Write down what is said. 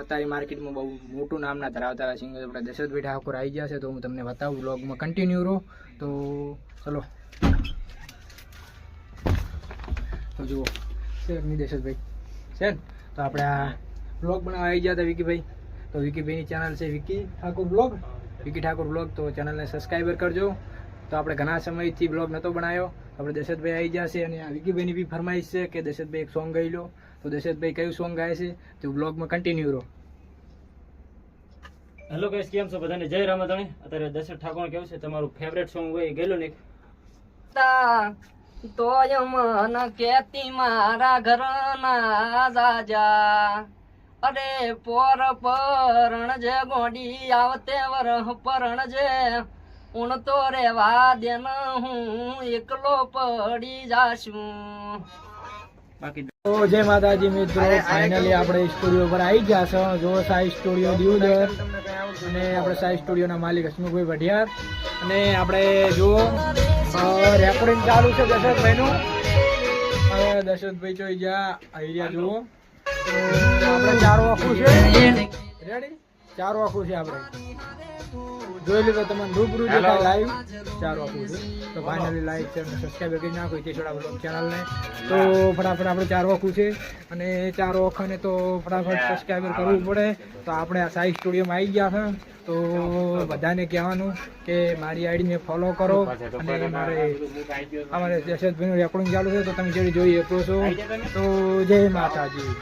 અત્યારે માર્કેટમાં બહુ મોટું નામના ધરાવતા સિંગર આપણે દશરથભાઈ ઠાકોર આવી ગયા તો હું તમને બતાવું બ્લોગમાં કન્ટિન્યુ રહો. તો ચલો. તો જુઓ એમની દશરથભાઈ. છે તો આપણે આ બ્લોગ બનાવવા આવી ગયા હતા વિકીભાઈ. તો વિકીભાઈની ચેનલ છે વિકી ઠાકોર બ્લોગ વિકી ઠાકોર બ્લોગ તો ચેનલને સબસ્ક્રાઈબર કરજો. તો આપણે ઘણા સમયથી બ્લોગ નહોતો બનાવ્યો. આપણે દશરથભાઈ આવી ગયા છે અને આ વિકીભાઈની બી ફરમાઈશ છે કે દશરથભાઈ એક સોંગ ગાઈ લો. તો દશરથભાઈ કયું સોંગ ગાય છે? તો બ્લોગમાં કન્ટિન્યુ રહો. હેલો ગાઈસ કેમ છો બધાને? જય રામાધણી. અત્યારે દશરથ ઠાકોર કેવું છે? તમારું ફેવરેટ સોંગ હોય એ ગયેલું ને? તોય મન કેતી મારા ઘરના જાજા અરે પોર પરણ જે ગોડી આવતે વરહ પરણ જે ઉણ તો રેવા દેન હું એકલો પડી જાશું. બાકી તો જય માતાજી મિત્રો ફાઇનલી આપણે સ્ટુડિયો પર આવી ગયા છો. જો સાઈ સ્ટુડિયો દિયોદર અને આપણે સાઈ સ્ટુડિયોના માલિક હસમુખભાઈ ભઢિયાર અને આપણે જો રેકોર્ડિંગ ચાલુ છે દશરથભાઈનું. હવે દશરથભાઈ જોઈ ગયા આવી ગયા જુઓ. આપણે ચારો આખું છે. રેડી ચારો આખું છે આપણે. જોઈ લીધો તમે રૂબરૂ દેખાય લાઈવ ચારો આખું છે. તો ફાઇનલી લાઈક છે અને સબસ્ક્રાઈબ કરી નાખો. કેશોડા બ્લોગ ચેનલને તો ફટાફટ આપણે ચારો આખું છે અને ચારો આખાને તો ફટાફટ સબસ્ક્રાઈબર કરવું પડે. તો આપણે આ સાઈ સ્ટુડિયોમાં આવી ગયા છે તો બધાને કહેવાનું કે મારી આઈડીને ફોલો કરો. અને મારે અમારે દશરથભાઈનું રેકોર્ડિંગ ચાલુ છે તો તમે જેડી જોઈ શકો છો. તો જય માતાજી.